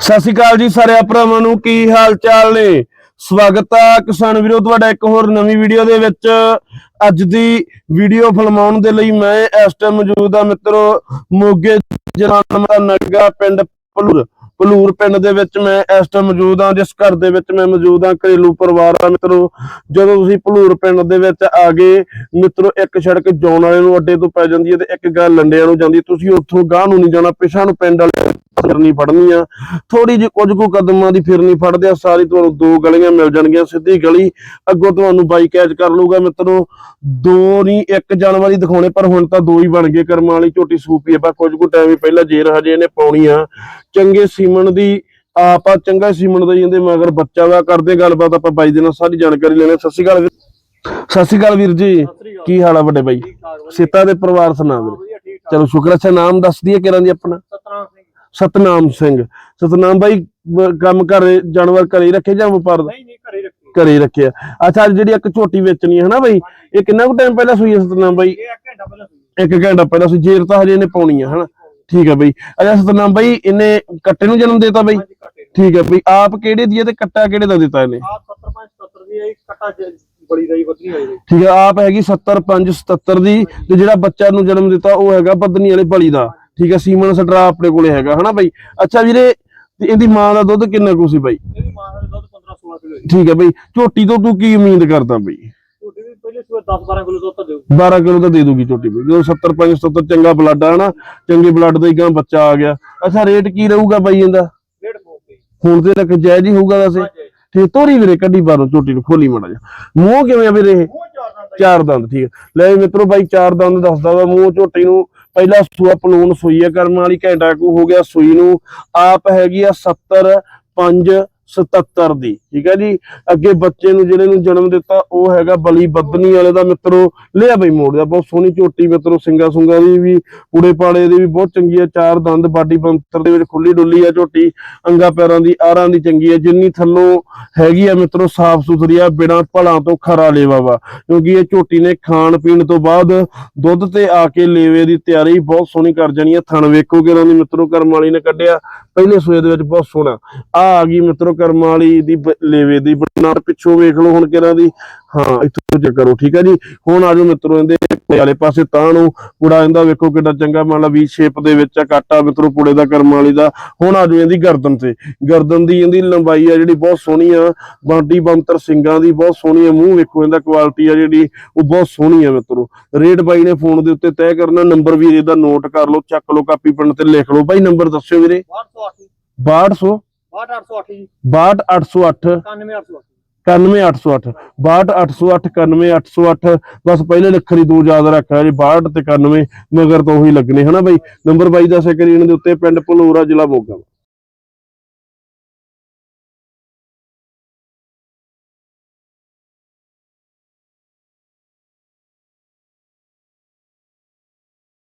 ਸਤਿ ਸ਼੍ਰੀ ਅਕਾਲ ਜੀ ਸਾਰੇ ਭਰਾਵਾਂ ਨੂੰ, ਕੀ ਹਾਲ ਚਾਲ ਨੇ? ਸਵਾਗਤ ਆ ਕਿਸਾਨ ਵੀਰੋ, ਤੁਹਾਡਾ ਇੱਕ ਹੋਰ ਨਵੀਂ ਵੀਡੀਓ ਦੇ ਵਿੱਚ। ਅੱਜ ਦੀ ਵੀਡੀਓ ਫਿਲਮਾਉਣ ਦੇ ਲਈ ਮੈਂ ਇਸ ਟਾਈਮ ਮੌਜੂਦ ਆ ਮਿੱਤਰੋ, ਮੋਗੇ ਜਨਾਨ ਨਗਾ ਪਿੰਡ ਭਲੂਰ ਭਲੂਰ ਪਿੰਡ ਦੇ ਵਿੱਚ ਮੈਂ ਇਸ ਟਾਈਮ ਮੌਜੂਦ ਆ, ਜਿਸ ਘਰ ਦੇ ਵਿੱਚ ਮੈਂ ਮੌਜੂਦ ਆ, ਘਰੇਲੂ ਪਰਿਵਾਰ ਆ ਮਿੱਤਰੋ। ਜਦੋਂ ਤੁਸੀਂ ਭਲੂਰ ਪਿੰਡ ਦੇ ਵਿੱਚ ਆ ਗਏ, ਮਿੱਤਰੋ, ਇੱਕ ਸੜਕ ਜੌਨ ਵਾਲੇ ਨੂੰ ਅੱਡੇ ਤੋਂ ਪੈ ਜਾਂਦੀ ਹੈ ਤੇ ਇੱਕ ਗੱਲ ਲੰਡਿਆਂ ਨੂੰ ਜਾਂਦੀ ਤੁਸੀਂ ਉੱਥੋਂ ਗਾਹ ਨੂੰ ਨਹੀਂ ਜਾਣਾ ਪਿਛਾਂ ਨੂੰ ਪਿੰਡ ਵਾਲੇ ਫਿਰਨੀ ਫੜਨੀ ਆ। ਥੋੜੀ ਜਿਹੀ ਕੁਝ ਕੁ ਕਦਮਾਂ ਦੀ ਫਿਰਨੀ ਫੜਦੇ ਆ, ਸਾਰੀ ਤੁਹਾਨੂੰ ਦੋ ਗਲੀਆਂ ਮਿਲ ਜਾਣਗੀਆਂ, ਸਿੱਧੀ ਗਲੀ। ਅੱਗੋਂ ਤੁਹਾਨੂੰ ਬਾਈ ਕੈਚ ਕਰ ਲੂਗਾ ਮਿੱਤਰੋ। ਦੋ ਨਹੀਂ ਇੱਕ ਜਾਨਵਰ ਦਿਖਾਉਣੇ, ਪਰ ਹੁਣ ਤਾਂ ਦੋ ਹੀ ਬਣ ਗਏ ਕਰਮਾਂ ਵਾਲੀ ਝੋਟੀ ਸੂਪੀ ਆਪਾਂ ਕੁਝ ਕੁ ਟਾਈਮ ਹੀ ਪਹਿਲਾਂ ਜੇਰ ਹਜੇ ਇਹਨੇ ਪਾਉਣੀ ਆ। ਚੰਗੇ ਸੀਮਨ ਦੀ, ਆਪ ਚੰਗਾ ਸੀਮਨ ਦਾ ਜਾਂਦੇ ਮਗਰ ਬੱਚਾ ਦਾ ਕਰਦੇ ਗੱਲਬਾਤ ਆਪਾਂ ਬਾਈ ਦੇ ਨਾਲ, ਸਾਰੀ ਜਾਣਕਾਰੀ ਲੈਣੇ। ਸਤਿ ਸ਼੍ਰੀ ਅਕਾਲ ਸਤਿ ਸ਼੍ਰੀ ਅਕਾਲ ਵੀਰ ਜੀ। ਕੀ ਹਾਲ ਆ ਵੱਡੇ ਬਾਈ? ਸੀਤਾ ਦੇ ਪਰਿਵਾਰ ਸੁਣਾ ਵੀਰੇ। ਚਲੋ ਸ਼ੁਕਰ ਅੱਛਾ, ਨਾਮ ਦੱਸ ਦਈਏ ਕਿਰਾਂ ਦੀ ਆਪਣਾ? ਸਤਨਾਮ ਸਿੰਘ। ਸਤਨਾਮ ਬਾਈ ਕੰਮ ਘਰੇ ਜਾਨਵਰ ਘਰੇ ਹੀ ਰੱਖੇ ਜਾਂ ਵਪਾਰ ਨਹੀਂ ਨਹੀਂ ਘਰੇ ਰੱਖੀ। ਘਰੇ ਹੀ ਰੱਖਿਆ ਅੱਛਾ ਜਿਹੜੀ ਇੱਕ ਝੋਟੀ ਵੇਚਣੀ ਹੈ ਹਨਾ ਬਾਈ? ਇਹ ਕਿੰਨਾ ਕੁ ਟਾਈਮ ਪਹਿਲਾਂ ਸੂਈ ਹੈ ਸਤਨਾਮ ਬਾਈ? ਇਹ ਇੱਕ ਘੰਟਾ ਪਹਿਲਾਂ ਹੋਈ ਇੱਕ ਘੰਟਾ ਪਹਿਲਾਂ ਸੂਈ ਜੇਰ ਤਾਂ ਹਜੇ ਇਹਨੇ ਪਾਉਣੀ ਆ ਹਨਾ? ਠੀਕ ਹੈ ਬਾਈ। ਅੱਛਾ ਸਤਨਾਮ ਬਾਈ ਇਹਨੇ ਕੱਟੇ ਨੂੰ ਜਨਮ ਦਿੱਤਾ ਬਾਈ? ਠੀਕ ਹੈ ਬਾਈ। ਆਪ ਕਿਹੜੇ ਦੀ ਹੈ ਤੇ ਕੱਟਾ ਕਿਹੜੇ ਦਾ ਦਿੱਤਾ ਇਹਨੇ? ਆਪ 75 70 ਦੀ ਹੈ ਕਟਾ ਬੜੀ ਦਾ ਹੀ ਵਧਣੀ ਹੋਈ ਠੀਕ ਹੈ ਆਪ ਹੈਗੀ 70 5 77 ਦੀ ਤੇ ਜਿਹੜਾ ਬੱਚਾ ਨੂੰ ਜਨਮ ਦਿੱਤਾ ਉਹ ਹੈਗਾ ਬੱਦਨੀ ਵਾਲੇ ਬਲੀ ਦਾ। ਠੀਕ ਹੈ ਸੀਮਨ ਸਟਰਾ ਆਪਣੇ ਕੋਲੇ ਹੈਗਾ ਹਨਾ ਬਾਈ? ਅੱਛਾ ਵੀਰੇ ਇਹਦੀ ਮਾਂ ਦਾ ਦੁੱਧ ਕਿੰਨਾ ਕੁ ਸੀ ਬਾਈ? ਇਹਦੀ ਮਾਂ ਦਾ ਦੁੱਧ 15 16 ਕਿਲੋ ਠੀਕ ਹੈ ਬਾਈ ਝੋਟੀ ਤੋਂ ਤੂੰ ਕੀ ਉਮੀਦ ਕਰਦਾ ਬਾਈ? ਝੋਟੀ ਵੀ ਪਹਿਲੇ ਸਵੇਰ 10 12 ਕਿਲੋ ਦੁੱਧ ਤਾਂ ਦਿਓ 12 ਕਿਲੋ ਤਾਂ ਦੇ ਦੂਗੀ ਝੋਟੀ ਬਾਈ ਜਦੋਂ 70 5 70 ਚੰਗਾ ਬਲੱਡ ਆ ਹਨਾ? ਚੰਗੇ ਬਲੱਡ ਦਾ ਹੀ ਗਾਂ ਬੱਚਾ ਆ ਗਿਆ। ਅੱਛਾ ਰੇਟ ਕੀ ਰਹੂਗਾ ਬਾਈ ਇਹਦਾ? ਫੋਨ ਤੇ ਹੁਣ ਤੇ ਤੱਕ ਜਾਇਜ਼ ਹੀ ਹੋਊਗਾ ਵੈਸੇ। ਠੀਕ ਤੋਰੀ ਵੀਰੇ ਕੱਢੀ ਬਾਹਰੋਂ ਝੋਟੀ ਨੂੰ ਖੋਲੀ ਮਾੜਾ ਜਿਹਾ। ਮੂੰਹ ਕਿਵੇਂ ਆ ਵੀਰੇ ਚਾਰ ਦੰਦ ਠੀਕ ਲੈ ਮਿੱਤਰੋ ਬਾਈ ਚਾਰ ਦੰਦ ਦੱਸਦਾ ਵਾ ਮੂੰਹ ਝੋਟੀ ਨੂੰ। ਪਹਿਲਾ ਸੂਆ ਪਲੂਣ ਸੂਈ ਹੈ ਕਰਮ ਵਾਲੀ, ਘੰਟਾ ਕੋ ਹੋ ਗਿਆ ਸੂਈ ਨੂੰ। ਆਪ ਹੈਗੀ ਆ 70 5 77 ਦੀ, ਠੀਕ ਹੈ ਜੀ? ਅੱਗੇ ਬੱਚੇ ਨੂੰ ਜਿਹੜੇ ਨੂੰ ਜਨਮ ਦਿੱਤਾ, ਉਹ ਹੈਗਾ ਬਲੀ ਬੱਦਨੀ ਵਾਲੇ ਦਾ ਮਿੱਤਰੋ, ਲਿਆ ਬਈ ਮੋੜ ਦਾ, ਬਹੁਤ ਸੋਹਣੀ ਝੋਟੀ ਮਿੱਤਰੋ ਸਿੰਗਾ ਸੁੰਗਾ ਦੀ ਵੀ ਪੂੜੇ ਪਾੜੇ ਦੀ ਵੀ ਬਹੁਤ ਚੰਗੀ ਹੈ, ਚਾਰ ਦੰਦ, ਬਾਡੀ ਬੰਤਰ ਦੇ ਵਿੱਚ ਖੁੱਲੀ ਡੁੱਲੀ ਆ ਝੋਟੀ, ਅੰਗਾ ਪੈਰਾਂ ਦੀ, ਆਰਾਂ ਦੀ ਚੰਗੀ ਹੈ, ਜਿੰਨੀ ਥੱਲੋਂ ਹੈਗੀ ਆ ਮਿੱਤਰੋ, ਸਾਫ਼ ਸੁਥਰੀ ਆ ਬਿਨਾਂ ਭਲਾਂ ਤੋਂ ਖਰਾ ਲੇਵਾ ਵਾ, ਕਿਉਂਕਿ ਇਹ ਝੋਟੀ ਨੇ ਖਾਣ ਪੀਣ ਤੋਂ ਬਾਅਦ ਦੁੱਧ ਤੇ ਆ ਕੇ ਲੇਵੇ ਦੀ ਤਿਆਰੀ, ਬਹੁਤ ਸੋਹਣੀ ਕਰ ਜਾਣੀ ਆ ਥਣ ਵੇਖੋਗੇ ਇਹਨਾਂ ਦੀ ਮਿੱਤਰੋ, ਕਰਮ ਵਾਲੀ ਨੇ ਕੱਢਿਆ ਪਹਿਲੇ ਸੂਏ ਦੇ ਵਿੱਚ ਬਹੁਤ ਸੋਹਣਾ। ਆ ਆ ਗਈ ਮਿੱਤਰੋ ਕਰਮਾਲੀ ਦੀ ਲੇਵੇ ਦੀ ਬਣਾ ਪਿੱਛੋਂ ਵੇਖ ਲਓ ਹੁਣ ਕਿਹਨਾਂ ਦੀ। ਹਾਂ ਇੱਥੋਂ ਚੈੱਕ ਕਰੋ ਠੀਕ ਹੈ ਜੀ? ਹੁਣ ਆਜੋ ਮਿੱਤਰੋ ਇਹਦੇ ਵਾਲੇ ਪਾਸੇ ਤਾਂ ਨੂੰ ਕੁੜਾ ਇਹਦਾ ਵੇਖੋ ਕਿੱਡਾ ਚੰਗਾ ਮੰਨ ਲਾ ਵੀ ਸ਼ੇਪ ਦੇ ਵਿੱਚ ਆ ਕਾਟਾ ਮਿੱਤਰੋ ਕੁੜੇ ਦਾ ਕਰਮ ਵਾਲੀ ਦਾ। ਹੁਣ ਆਜੋ ਇਹਦੀ ਗਰਦਨ ਤੇ। ਗਰਦਨ ਦੀ ਇਹਦੀ ਲੰਬਾਈ ਆ ਜਿਹੜੀ ਬਹੁਤ ਸੋਹਣੀ ਆ। ਬਾਡੀ ਬੰਤਰ ਸਿੰਗਾਂ ਦੀ ਬਹੁਤ ਸੋਹਣੀ ਆ। ਮੂੰਹ ਵੇਖੋ ਇਹਦਾ ਕੁਆਲਿਟੀ ਆ ਜਿਹੜੀ ਉਹ ਬਹੁਤ ਸੋਹਣੀ ਆ ਮਿੱਤਰੋ। ਰੇਟ ਬਾਈ ਨੇ ਫੋਨ ਦੇ ਉੱਤੇ ਤੈਅ ਕਰਨਾ ਨੰਬਰ ਵੀ ਇਹਦਾ ਨੋਟ ਕਰ ਲਓ ਚੱਕ ਲਓ ਕਾਪੀ ਪੈਨ ਤੇ ਲਿਖ ਲਓ। ਬਾਈ ਨੰਬਰ ਦੱਸਿਓ ਵੀਰੇ। 808 6200 62808 62808 91808 91808 62808 ਬਸ ਪਹਿਲੇ ਲੱਖਾਂ ਹੀ ਦੂਰ ਯਾਦ ਰੱਖਿਆ ਜੀ 62 ਤੇ 91 ਮਗਰ ਤੋਂ ਉਹੀ ਲੱਗਣੇ, ਹਨਾ ਬਾਈ? ਨੰਬਰ ਬਾਈ ਦਾ ਸਕਰੀਨ ਦੇ ਉੱਤੇ ਪਿੰਡ ਭਲੂਰਾ, ਜ਼ਿਲ੍ਹਾ ਮੋਗਾ।